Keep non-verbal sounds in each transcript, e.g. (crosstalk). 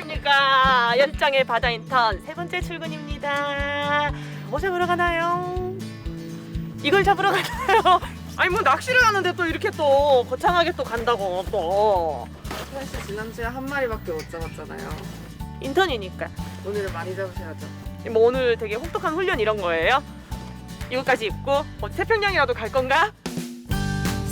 안녕하십니까. 연장의 바다 인턴 세 번째 출근입니다. 뭐 잡으러 가나요? 이걸 잡으러 가나요? (laughs) 아니 뭐 낚시를 하는데 또 이렇게 또 거창하게 또 간다고 또 사실 지난주에 한 마리밖에 못 잡았잖아요. 인턴이니까 오늘은 많이 잡으셔야죠. 뭐 오늘 되게 혹독한 훈련 이런 거예요? 이거까지 입고 뭐 태평양이라도 갈 건가?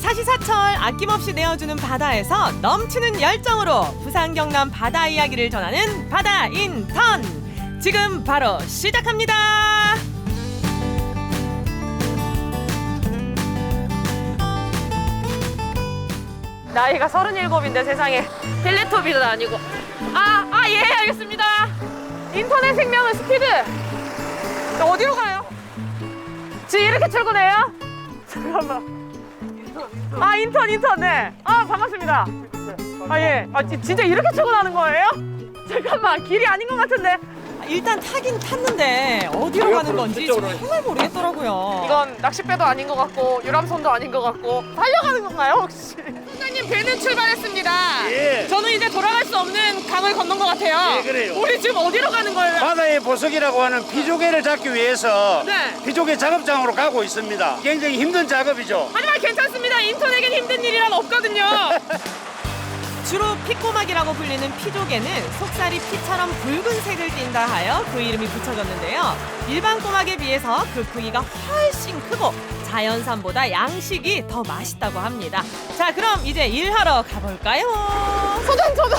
사시사철 아낌없이 내어주는 바다에서 넘치는 열정으로 부산 경남 바다 이야기를 전하는 바다 인턴 지금 바로 시작합니다. 나이가 서른일곱인데 세상에 텔레토비도 아니고 아 아 예 알겠습니다. 인터넷 생명은 스피드. 저 어디로 가요? 지금 이렇게 출근해요? (laughs) 잠깐만. 아 인턴 인턴 네. 아 반갑습니다. 아 예. 아 지- 진짜 이렇게 출근하는 거예요? (laughs) 잠깐만 길이 아닌 것 같은데. 일단 타긴 탔는데 어디로 가는 건지 정말 모르겠더라고요. 이건 낚싯배도 아닌 것 같고 유람선도 아닌 것 같고 달려가는 건가요 혹시? 선생님 배는 출발했습니다. 예. 저는 이제 돌아갈 수 없는 강을 건넌 것 같아요. 예, 그래요. 우리 지금 어디로 가는 거예요? 바다의 보석이라고 하는 피조개를 잡기 위해서 네. 피조개 작업장으로 가고 있습니다. 굉장히 힘든 작업이죠. 하지만 괜찮습니다. 인턴에겐 힘든 일이란 없거든요. (laughs) 주로 피꼬막이라고 불리는 피조개는 속살이 피처럼 붉은색을 띈다 하여 그 이름이 붙여졌는데요. 일반 꼬막에 비해서 그 크기가 훨씬 크고 자연산보다 양식이 더 맛있다고 합니다. 자, 그럼 이제 일하러 가볼까요? 소전 소전.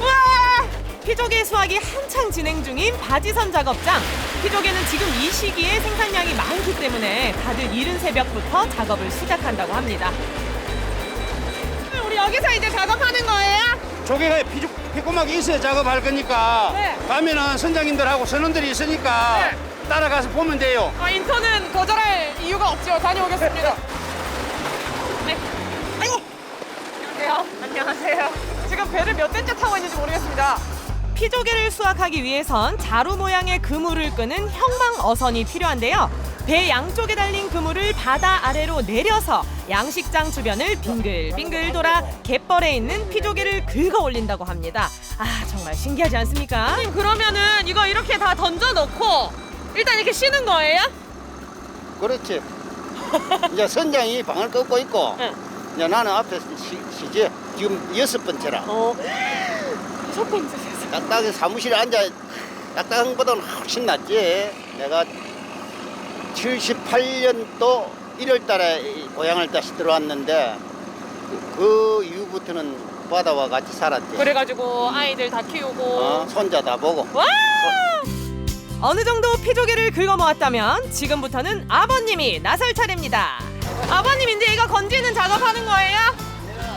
우와! 피조개 수확이 한창 진행 중인 바지선 작업장. 피조개는 지금 이 시기에 생산량이 많기 때문에 다들 이른 새벽부터 작업을 시작한다고 합니다. 여기서 이제 작업하는 거예요? 조개가 피조, 피꼬막이 있어야 작업할 거니까 네. 가면은 선장님들하고 선원들이 있으니까 네. 따라가서 보면 돼요. 아, 인턴은 거절할 이유가 없죠. 다녀오겠습니다. 네. 아이고. 안녕하세요. 안녕하세요. 지금 배를 몇 대째 타고 있는지 모르겠습니다. 피조개를 수확하기 위해선 자루 모양의 그물을 끄는 형방 어선이 필요한데요. 배 양쪽에 달린 그물을 바다 아래로 내려서 양식장 주변을 빙글빙글 돌아 갯벌에 있는 피조개를 긁어 올린다고 합니다. 아 정말 신기하지 않습니까? 그러면은 이거 이렇게 다 던져 놓고 일단 이렇게 쉬는 거예요? 그렇지. 이제 선장이 방을 끄고 있고, (laughs) 응. 이제 나는 앞에 쉬, 쉬지. 지금 여섯 번째라. 어. 첫 번째. 딱딱히 사무실에 앉아, 딱딱한 것보다는 훨씬 낫지. 내가 78년도 1월 달에 이 고향을 다시 들어왔는데, 그, 그 이후부터는 바다와 같이 살았지. 그래가지고 아이들 다 키우고. 어, 손자 다 보고. 와! 어느 정도 피조개를 긁어 모았다면 지금부터는 아버님이 나설 차례입니다. 아버님 이제 이거 건지는 작업하는 거예요?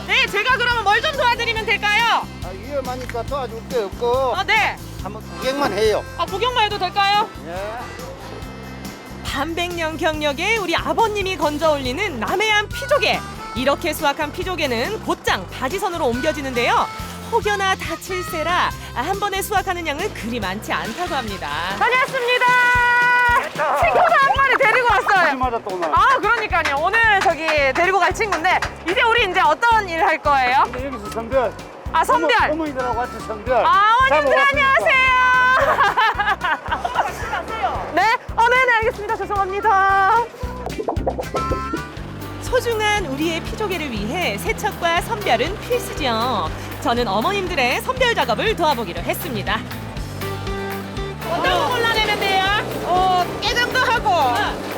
네, 제가 그러면 뭘 좀 도와드리면 될까요? 아, 위험하니까 도와줄 게 없고, 아, 네. 한번 구경만 해요. 아, 구경만 해도 될까요? 예. 반백년 경력에 우리 아버님이 건져 올리는 남해안 피조개. 이렇게 수확한 피조개는 곧장 바지선으로 옮겨지는데요. 혹여나 다칠세라 한 번에 수확하는 양은 그리 많지 않다고 합니다. 다녀왔습니다. 친구가 한 마리 데리고 왔어요. 마다 또 나. 아, 그러니까요. 오늘 저기 데리고 갈 친구인데 이제 우리 이제 어떤 일할 거예요? 근데 여기서 선별. 아, 선별. 어머, 어머니들하고 같이 선별. 아, 어머님들. 안녕하세요. (laughs) 네, 어, 알겠습니다. 죄송합니다. 소중한 우리의 피조개를 위해 세척과 선별은 필수죠. 저는 어머님들의 선별 작업을 도와보기로 했습니다. 어떤 거 골라내면 돼요? 어, 깨진 거 하고,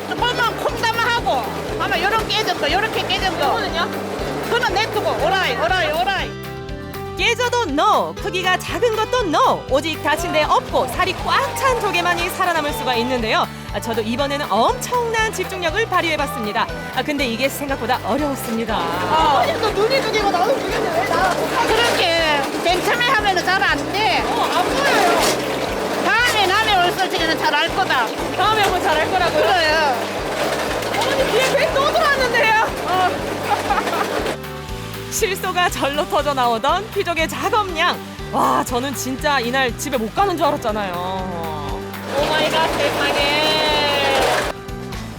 조금만 콩담아 하고, 아마 요런 깨진 거, 요렇게 깨진 거. 이거는요? 그거는 내두고, 오라이, 오라이, 오라이. 깨져도 no, 크기가 작은 것도 no. 오직 다친 데 없고 살이 꽉 찬 조개만이 살아남을 수가 있는데요. 아, 저도 이번에는 엄청난 집중력을 발휘해봤습니다. 아, 근데 이게 생각보다 어려웠습니다. 아버님도 눈이 두 개고 나도 두 개인데 왜 나? 그렇게 맨 처음에 하면은 잘안 돼. 어, 안 보여요. 다음에 남의 올sol 때는 잘 알 거다. 다음에 한번 잘할 거라고요. 그래요. 어머니 뒤에 뱀또 들어왔는데요. 실소가 절로 터져 나오던 피족의 작업량. 와, 저는 진짜 이날 집에 못 가는 줄 알았잖아요. 오 마이 갓, 세상에.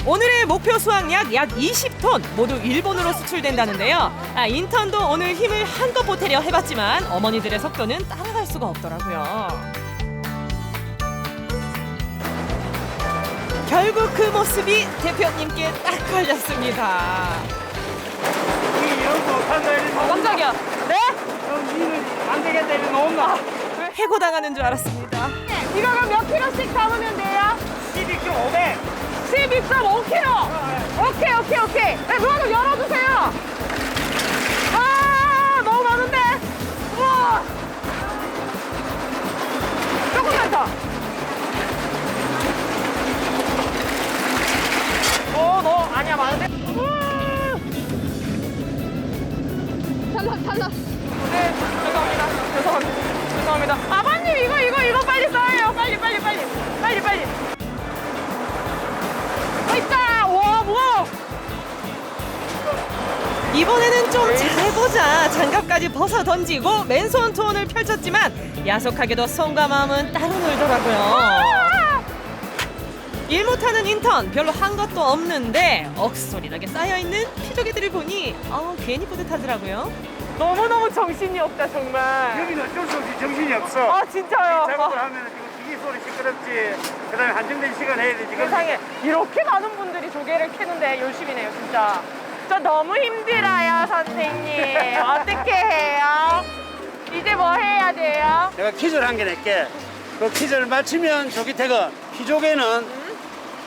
오늘의 목표 수확량 약 20톤 모두 일본으로 수출된다는데요. 아, 인턴도 오늘 힘을 한껏 보태려 해봤지만 어머니들의 속도는 따라갈 수가 없더라고요. 결국 그 모습이 대표님께 딱 걸렸습니다. 거 못한다 이런 깜짝이야. 네? 안 되겠다 거 없나? 해고당하는 줄 알았습니다. 이거 그럼 몇 킬로씩 담으면 돼요? 12kg 500 12.5kg. 오케이 오케이 오케이. 네, 좀 열어주세요. 이번에는 좀 잘해보자. 장갑까지 벗어 던지고 맨손 투혼을 펼쳤지만 야속하게도 손과 마음은 따로 놀더라고요. 일 못하는 인턴 별로 한 것도 없는데 억소리나게 쌓여있는 피조개들을 보니 어, 괜히 뿌듯하더라고요. 너무너무 정신이 없다 정말. 여기는 어쩔 수 없이 정신이 없어 아 진짜요. 작업을 하면 지금 기계 소리 시끄럽지 그 다음에 한정된 시간 해야 되지 세상에 이렇게 많은 분들이 조개를 캐는데 열심히 내요 진짜 저 너무 힘들어요 선생님 어떻게 해요? 이제 뭐 해야 돼요? 내가 퀴즈를 한 개 낼게 그 퀴즈를 맞히면 조기태근 피조개는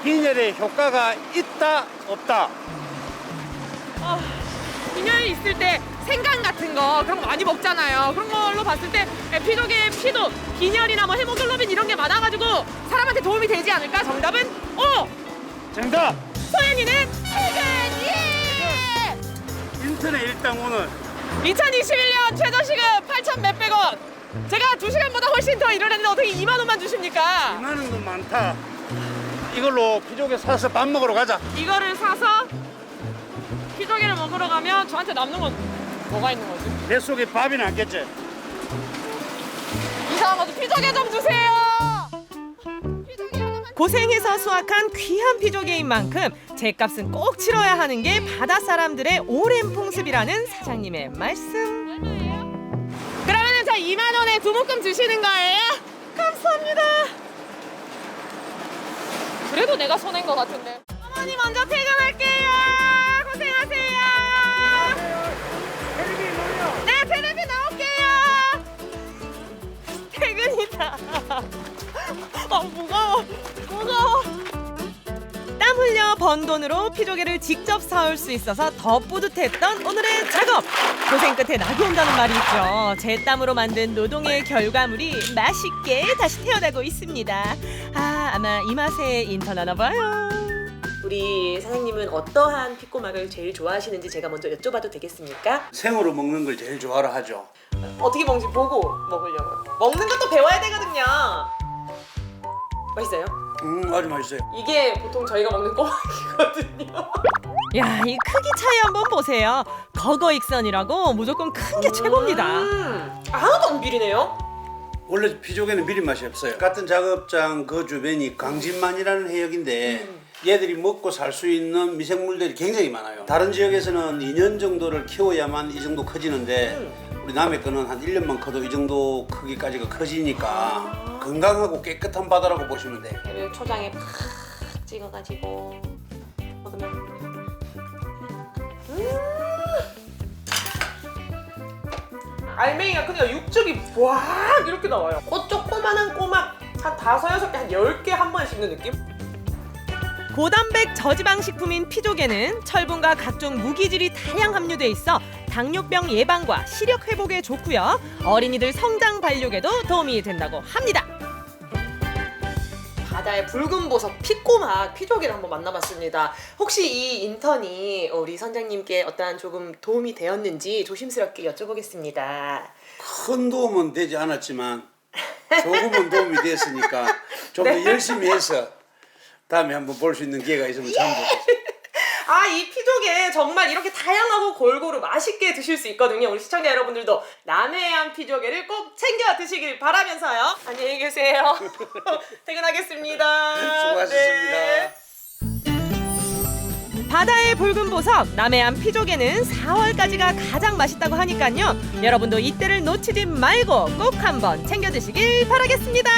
빈혈에 효과가 있다 없다 빈혈 있을 때 생강 같은 거 그런 거 많이 먹잖아요 그런 걸로 봤을 때 피조개 피도 빈혈이나 뭐 헤모글로빈 이런 게 많아가지고 사람한테 도움이 되지 않을까? 정답은 O! 정답 소연이는 태근 예! 인터넷 일당 오늘 2021년 최저시급 8천 몇백 원 제가 두 시간보다 훨씬 더 일을 했는데 어떻게 2만 원만 주십니까? 이만한 건 많다 이걸로 피조개 사서 밥 먹으러 가자 이거를 사서 피조개를 먹으러 가면 저한테 남는 건 뭐가 있는 거지? 뱃속에 밥이 남겠지 이상한 거지 피조개 좀 주세요. 고생해서 수확한 귀한 피조개인 만큼 제값은 꼭 치러야 하는 게 바다 사람들의 오랜 풍습이라는 사장님의 말씀. 그러면은 저 2만 원에 두 묶음 주시는 거예요? 감사합니다. 그래도 내가 손해인 것 같은데. 어머니 먼저 퇴근할게요. 고생하세요. 네, 텔레비 나올게요. 퇴근이다. (laughs) 아 무거워. 번 돈으로 피조개를 직접 사올 수 있어서 더 뿌듯했던 오늘의 작업. 고생 끝에 낙이 온다는 말이 있죠. 제 땀으로 만든 노동의 결과물이 맛있게 다시 태어나고 있습니다. 아 아마 이 맛에 인턴하나 봐요. 우리 사장님은 어떠한 피꼬막을 제일 좋아하시는지 제가 먼저 여쭤봐도 되겠습니까? 생으로 먹는 걸 제일 좋아라 하죠 어떻게 먹는지 보고 먹으려고. 먹는 것도 배워야 되거든요. 맛있어요? 음 아주 맛있어요 이게 보통 저희가 먹는 꼬막이거든요. (laughs) 야, 이 크기 차이 한번 보세요. 거거 익선이라고 무조건 큰 게 최고입니다. 하나도 안 비리네요. 원래 피조개는 비린 맛이 없어요. 같은 작업장 그 주변이 강진만이라는 해역인데 얘들이 먹고 살 수 있는 미생물들이 굉장히 많아요. 다른 지역에서는 2년 정도를 키워야만 이 정도 커지는데 우리 남해 거는 한 1년만 커도 이 정도 크기까지가 커지니까 건강하고 깨끗한 바다라고 보시면 돼요. 얘를 초장에 팍 찍어가지고 먹으면 음! 알맹이가 크니까 육즙이 와 이렇게 나와요. 어 조그만한 꼬막 한 다섯 여섯 개 한 열 개 한 번에 씹는 느낌? 고단백 저지방 식품인 피조개는 철분과 각종 무기질이 다량 함유돼 있어 당뇨병 예방과 시력 회복에 좋고요. 어린이들 성장 발육에도 도움이 된다고 합니다. 바다의 붉은 보석 피꼬막 피조개를 한번 만나봤습니다. 혹시 이 인턴이 우리 선장님께 어떠한 조금 도움이 되었는지 조심스럽게 여쭤보겠습니다. 큰 도움은 되지 않았지만 조금은 도움이 됐으니까 좀 더 (laughs) 열심히 해서 다음에 한번 볼 수 있는 기회가 있으면 참 좋겠습니다. 아, 이 피조개 정말 이렇게 다양하고 골고루 맛있게 드실 수 있거든요. 우리 시청자 여러분들도 남해안 피조개를 꼭 챙겨 드시길 바라면서요. 안녕히 계세요. (laughs) 퇴근하겠습니다. 수고하셨습니다. 네. 바다의 붉은 보석 남해안 피조개는 4월까지가 가장 맛있다고 하니까요. 여러분도 이때를 놓치지 말고 꼭 한번 챙겨 드시길 바라겠습니다.